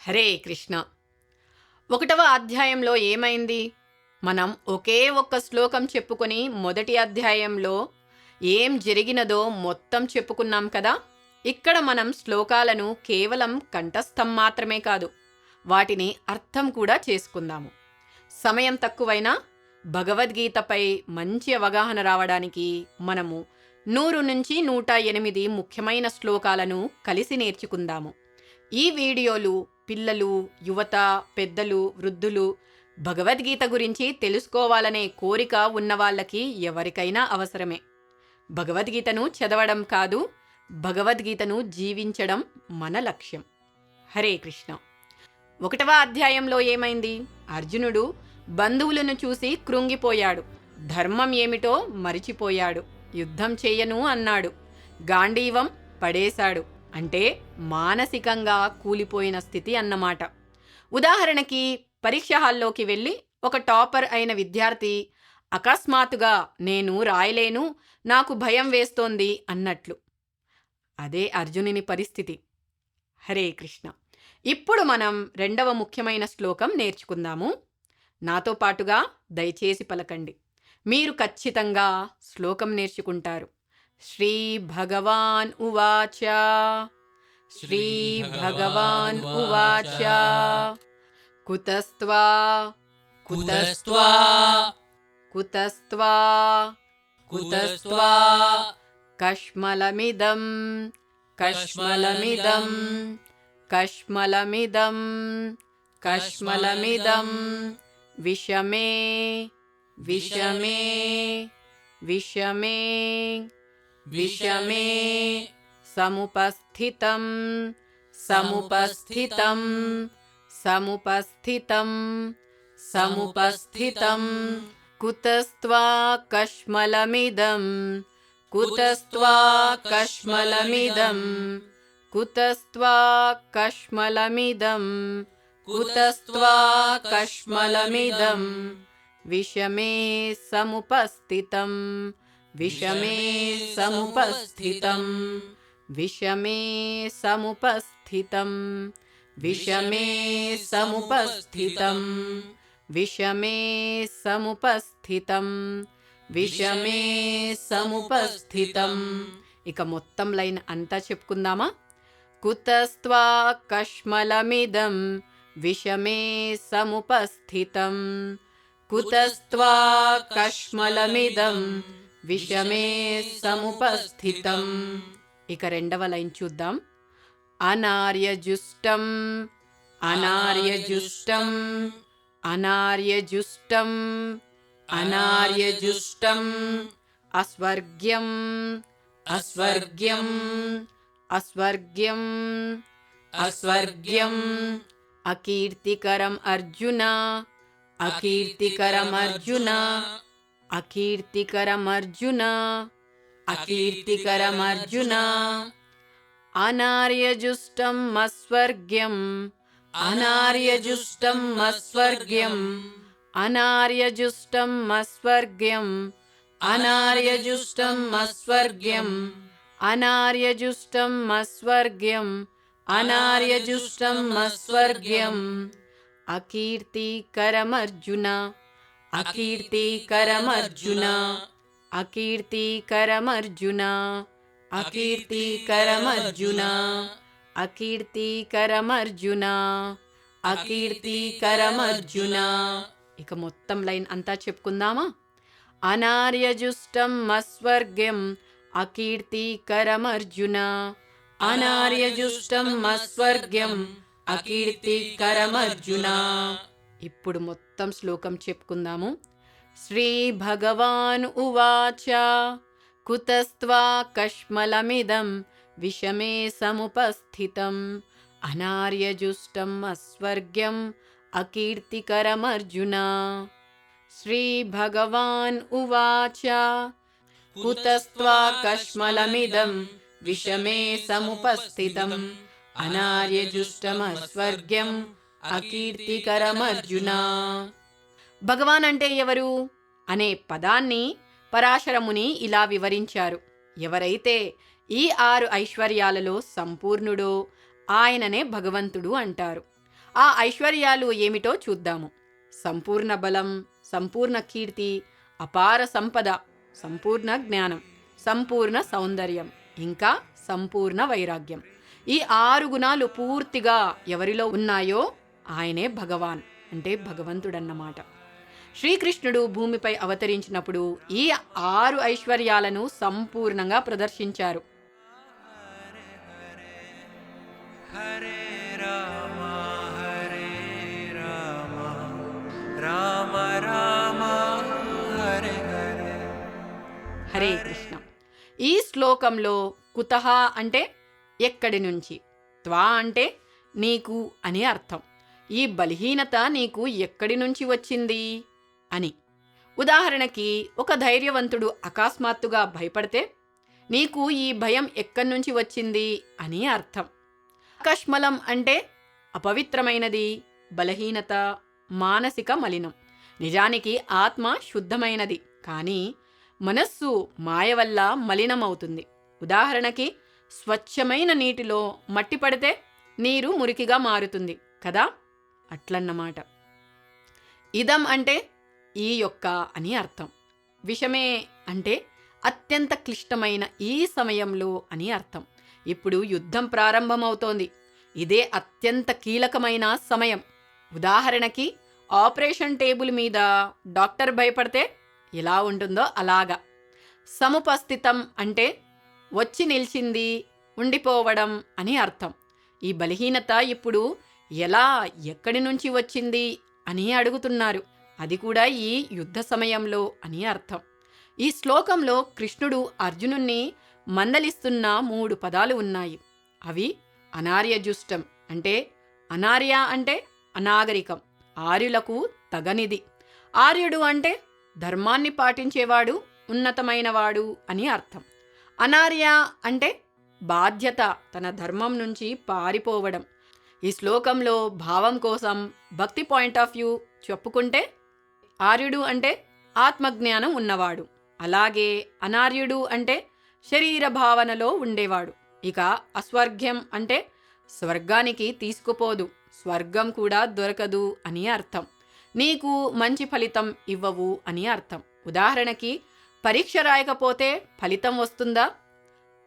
హరే కృష్ణ. ఒకటవ అధ్యాయంలో ఏమైంది? మనం ఒకే ఒక్క శ్లోకం చెప్పుకొని మొదటి అధ్యాయంలో ఏం జరిగినదో మొత్తం చెప్పుకున్నాం కదా? ఇక్కడ మనం శ్లోకాలను కేవలం కంఠస్థం మాత్రమే కాదు వాటిని అర్థం కూడా చేసుకుందాము. సమయం తక్కువైనా భగవద్గీతపై మంచి అవగాహన రావడానికి మనము నూరు నుంచి నూట ఎనిమిది ముఖ్యమైన శ్లోకాలను కలిసి నేర్చుకుందాము. ఈ వీడియోలు పిల్లలు యువత పెద్దలు వృద్ధులు భగవద్గీత గురించి తెలుసుకోవాలనే కోరిక ఉన్నవాళ్ళకి ఎవరికైనా అవసరమే. భగవద్గీతను చదవడం కాదు భగవద్గీతను జీవించడం మన లక్ష్యం. హరే కృష్ణ. ఒకటవ అధ్యాయంలో ఏమైంది? అర్జునుడు బంధువులను చూసి కృంగిపోయాడు. ధర్మం ఏమిటో మరిచిపోయాడు. యుద్ధం చేయను అన్నాడు. గాంధీవం పడేశాడు. అంటే మానసికంగా కూలిపోయిన స్థితి అన్నమాట. ఉదాహరణకి పరీక్ష హాల్లోకి వెళ్ళి ఒక టాపర్ అయిన విద్యార్థి అకస్మాత్తుగా నేను రాయలేను నాకు భయం వేస్తోంది అన్నట్లు. అదే అర్జునుని పరిస్థితి. హరే కృష్ణ. ఇప్పుడు మనం రెండవ ముఖ్యమైన శ్లోకం నేర్చుకుందాము. నాతో పాటుగా దయచేసి పలకండి. మీరు ఖచ్చితంగా శ్లోకం నేర్చుకుంటారు. श्रीभगवान् उवाच। श्रीभगवान् उवाच। कुतस्त्वा? कुतस्त्वा? कुतस्त्वा? कुतस्त्वा? कश्मलमिदं। कश्मलमिदं। कश्मलमिदं। कश्मलमिदं। कष्मलमिदं विषमे। विषमे। विषमे। विषमे समुपस्थितम्। समुपस्थितम्। समुपस्थितम्। समुपस्थितम्। कुतस्त्वा कश्मलमिदम्। कुतस्त्वा कश्मलमिदम्। कुतस्त्वा कश्मलमिदम्। कुतस्त्वा कश्मलमिदम्। कष्मलमिदं कुत विषमे समुपस्थितम्। విషమే సముపస్థితం విషమే సముపస్థితం విషమే సముపస్థితం విషమే సముపస్థితం విషమే సముపస్థితం విషమే సముపస్థితం ఇక మొత్తం లైన్ అంతా చెప్పుకుందామా? కుతస్త్వా కష్మలమిదం విషమే సముపస్థితం. కుతస్త్వా కష్మలమిదం విషమే సముపస్థితం. ఇక రెండవ లైన్ చూద్దాం. అనార్యజుష్టం అనార్యజుష్టం అనార్యజుష్టం అనార్యజుష్టం అస్వర్గ్యం అస్వర్గ్యం అస్వర్గ్యం అస్వర్గ్యం అకీర్తికరం అర్జున అకీర్తికరం అర్జున అకీర్తికరమర్జున అకీర్తికరమర్జున అనార్యజుష్టం మస్వర్గ్యం అనార్యజుష్టం మస్వర్గ్యం అనార్యజుష్టం మస్వర్గ్యం అనార్యజుష్టం మస్వర్గ్యం అనార్యజుష్టం మస్వర్గ్యం అనార్యజుష్టం మస్వర్గ్యం అకీర్తికరమర్జున. అకీర్తికరమర్జున అకీర్తికరమర్జున అకీర్తికరమర్జున అకీర్తికరమర్జున అకీర్తికరమర్జున. ఇక మొత్తం లైన్ అంతా చెప్పుకుందామా? అనార్యజుష్టం అస్వర్గ్యం అకీర్తికరమర్జున. అనార్యజుష్టం అస్వర్గ్యం అకీర్తికరమర్జున. ఇప్పుడు మొత్తం శ్లోకం చెప్పుకుందాము. శ్రీ భగవాన్ ఉవాచ కుతస్త్వా కష్మలమిదం విషమే సముపస్థితం అనార్యజుష్టం అస్వర్గ్యం అకీర్తికరమర్జున. శ్రీ భగవాన్ ఉవాచ కుతస్త్వా కష్మలమిదం విషమే సముపస్థితం అనార్యజుష్టమస్వర్గ్యం అకీర్తికరమర్జునా? భగవాన్ అంటే ఎవరు? అనే పదాన్ని పరాశరముని ఇలా వివరించారు. ఎవరైతే ఈ ఆరు ఐశ్వర్యాలలో సంపూర్ణుడో ఆయననే భగవంతుడు అంటారు. ఆ ఐశ్వర్యాలు ఏమిటో చూద్దాము. సంపూర్ణ బలం సంపూర్ణ కీర్తి అపార సంపద సంపూర్ణ జ్ఞానం సంపూర్ణ సౌందర్యం ఇంకా సంపూర్ణ వైరాగ్యం. ఈ ఆరు గుణాలు పూర్తిగా ఎవరిలో ఉన్నాయో ఆయనే భగవాన్ అంటే భగవంతుడన్నమాట. శ్రీకృష్ణుడు భూమిపై అవతరించినప్పుడు ఈ ఆరు ఐశ్వర్యాలను సంపూర్ణంగా ప్రదర్శించారు. హరే రామ హరే కృష్ణ. ఈ శ్లోకంలో కుతహ అంటే ఎక్కడి నుంచి? త్వా అంటే నీకు అని అర్థం. ఈ బలహీనత నీకు ఎక్కడి నుంచి వచ్చింది? అని. ఉదాహరణకి ఒక ధైర్యవంతుడు అకస్మాత్తుగా భయపడితే నీకు ఈ భయం ఎక్కడి నుంచి వచ్చింది? అని అర్థం. కష్మలం అంటే అపవిత్రమైనది బలహీనత మానసిక మలినం. నిజానికి ఆత్మ శుద్ధమైనది కానీ మనస్సు మాయ వల్ల మలినమవుతుంది. ఉదాహరణకి స్వచ్ఛమైన నీటిలో మట్టి పడితే నీరు మురికిగా మారుతుంది కదా? అట్లన్నమాట. ఇదం అంటే ఈ యొక్క అని అర్థం. విషమే అంటే అత్యంత క్లిష్టమైన ఈ సమయంలో అని అర్థం. ఇప్పుడు యుద్ధం ప్రారంభమవుతోంది. ఇదే అత్యంత కీలకమైన సమయం. ఉదాహరణకి ఆపరేషన్ టేబుల్ మీద డాక్టర్ భయపడితే ఎలా ఉంటుందో అలాగా. సముపస్థితం అంటే వచ్చి నిలిచింది ఉండిపోవడం అని అర్థం. ఈ బలహీనత ఇప్పుడు ఎలా ఎక్కడి నుంచి వచ్చింది అని అడుగుతున్నారు. అది కూడా ఈ యుద్ధ సమయంలో అని అర్థం. ఈ శ్లోకంలో కృష్ణుడు అర్జునుణ్ణి మందలిస్తున్న మూడు పదాలు ఉన్నాయి. అవి అనార్యజుష్టం అంటే అనార్య అంటే అనాగరికం ఆర్యులకు తగనిది. ఆర్యుడు అంటే ధర్మాన్ని పాటించేవాడు ఉన్నతమైనవాడు అని అర్థం. అనార్య అంటే బాధ్యత తన ధర్మం నుంచి పారిపోవడం. ఈ శ్లోకంలో భావం కోసం భక్తి పాయింట్ ఆఫ్ వ్యూ చెప్పుకుంటే ఆర్యుడు అంటే ఆత్మజ్ఞానం ఉన్నవాడు. అలాగే అనార్యుడు అంటే శరీర భావనలో ఉండేవాడు. ఇక అస్వర్గ్యం అంటే స్వర్గానికి తీసుకుపోదు స్వర్గం కూడా దొరకదు అని అర్థం. నీకు మంచి ఫలితం ఇవ్వవు అని అర్థం. ఉదాహరణకి పరీక్ష రాయకపోతే ఫలితం వస్తుందా?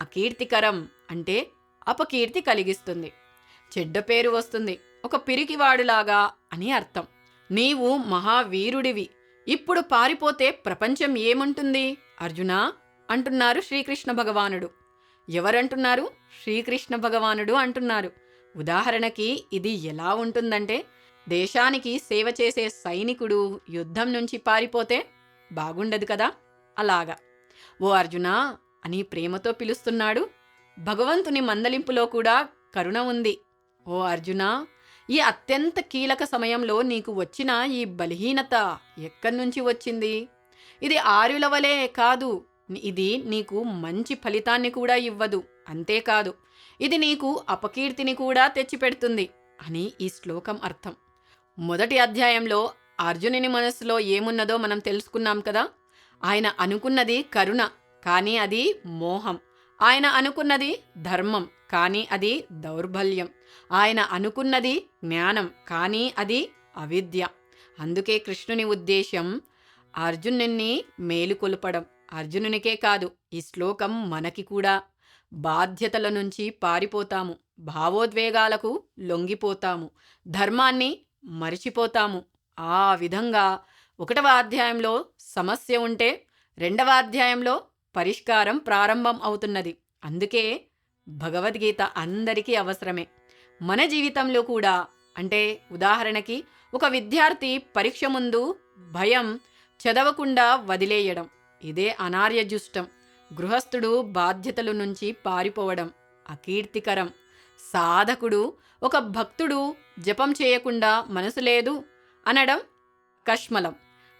అకీర్తికరం అంటే అపకీర్తి కలిగిస్తుంది. చెడ్డ పేరు వస్తుంది. ఒక పిరికివాడులాగా అని అర్థం. నీవు మహావీరుడివి. ఇప్పుడు పారిపోతే ప్రపంచం ఏముంటుంది? అర్జునా అంటున్నారు శ్రీకృష్ణ భగవానుడు. ఎవరంటున్నారు? శ్రీకృష్ణ భగవానుడు అంటున్నారు. ఉదాహరణకి ఇది ఎలా ఉంటుందంటే దేశానికి సేవ చేసే సైనికుడు యుద్ధం నుంచి పారిపోతే బాగుండదు కదా? అలాగా. ఓ అర్జునా అని ప్రేమతో పిలుస్తున్నాడు. భగవంతుని మందలింపులో కూడా కరుణ ఉంది. ఓ అర్జునా ఈ అత్యంత కీలక సమయంలో నీకు వచ్చిన ఈ బలహీనత ఎక్కడి నుంచి వచ్చింది? ఇది ఆర్యుల వలె కాదు ఇది నీకు మంచి ఫలితాన్ని కూడా ఇవ్వదు అంతేకాదు ఇది నీకు అపకీర్తిని కూడా తెచ్చిపెడుతుంది అని ఈ శ్లోకం అర్థం. మొదటి అధ్యాయంలో అర్జునుని మనసులో ఏమున్నదో మనం తెలుసుకున్నాం కదా? ఆయన అనుకున్నది కరుణ కానీ అది మోహం. ఆయన అనుకున్నది ధర్మం. కానీ అది దౌర్బల్యం. ఆయన అనుకున్నది జ్ఞానం కానీ అది అవిద్య. అందుకే కృష్ణుని ఉద్దేశం అర్జునుని మేలుకొల్పడం అర్జునునికే కాదు ఈ శ్లోకం మనకి కూడా. బాధ్యతల నుంచి పారిపోతాము భావోద్వేగాలకు లొంగిపోతాము ధర్మాన్ని మరిచిపోతాము. ఆ విధంగా ఒకటవ అధ్యాయంలో సమస్య ఉంటే రెండవ అధ్యాయంలో పరిష్కారం ప్రారంభం అవుతున్నది. అందుకే భగవద్గీత అందరికీ అవసరమే. మన జీవితంలో కూడా అంటే ఉదాహరణకి ఒక విద్యార్థి పరీక్ష ముందు భయం చదవకుండా వదిలేయడం ఇదే అనార్యజుష్టం గృహస్థుడు బాధ్యతల నుంచి పారిపోవడం అకీర్తికరం. సాధకుడు ఒక భక్తుడు జపం చేయకుండా మనసు లేదు అనడం కష్మలం.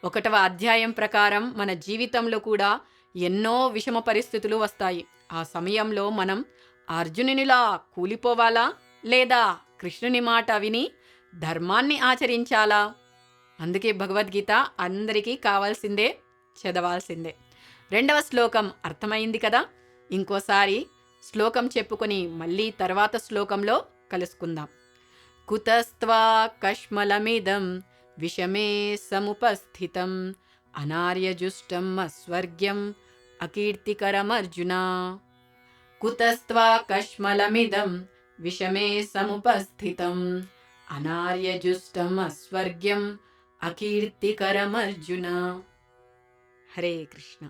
ఒకటవ అధ్యాయం ప్రకారం మన జీవితంలో కూడా ఎన్నో విషమ పరిస్థితులు వస్తాయి. ఆ సమయంలో మనం అర్జునునిలా కూలిపోవాలా? లేదా కృష్ణుని మాట విని ధర్మాన్ని ఆచరించాలా? అందుకే భగవద్గీత అందరికీ కావాల్సిందే చదవాల్సిందే. రెండవ శ్లోకం అర్థమైంది కదా? ఇంకోసారి శ్లోకం చెప్పుకొని మళ్ళీ తర్వాత శ్లోకంలో కలుసుకుందాం. కుతస్త్వా కష్మలమిదం విషమే సముపస్థితం అనార్యజుష్టం అస్వర్గ్యం అకీర్తికరమర్జున కుతస్త్వా కష్మలమిదం విషమే సముపస్థితం అనార్యజుష్టం అస్వర్గ్యం అకీర్తికరమర్జున హరే కృష్ణ